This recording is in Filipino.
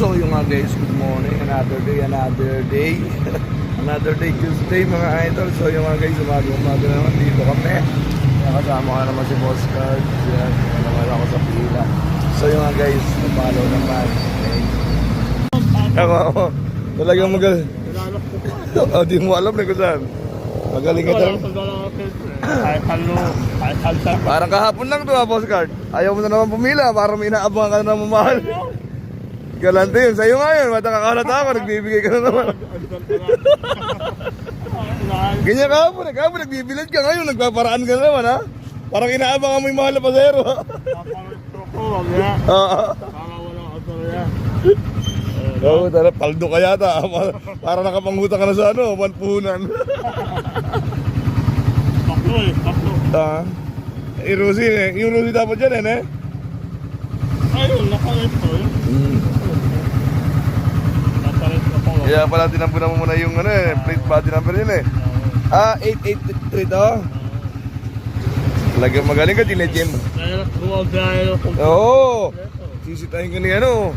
So yung mga guys, good morning. Another day, another day. another day, Tuesday mga idol. So yung mga guys, umaga umaga na naman dito kami. Nakasama ka naman si Boss Card. Yan, naman ako sa pila. So yung mga guys, follow naman. Ako, ako. Talagang magal... Nilalak ko pa. oh, di mo alam na kung saan. Magaling ka talaga. Parang kahapon lang to ha, Boss Card. Ayaw mo na naman pumila para may inaabangan ka na naman mahal. Galante yun. Sa'yo nga yun. Matakakanat ako. Nagbibigay ka na naman. Ganyan kahapon. eh. Kahapon nagbibilad ka. Ngayon nagpaparaan ka na naman ha. Parang inaabangan mo yung mahal na pasero. Oo. Oo, tara, paldo ka yata. Para- Para nakapanghuta ka na sa ano, manpuhunan. Taklo eh, taklo. Ah. Eh, Rosie, eh. Yung Rosie dapat dyan, eh, eh. Ko po. Kaya pala tinampunan mo muna yung ano eh, plate body number yun eh. Ah, 883 to. Talagang magaling ka, dahil kung Oo. Sisitahin ka ni ano.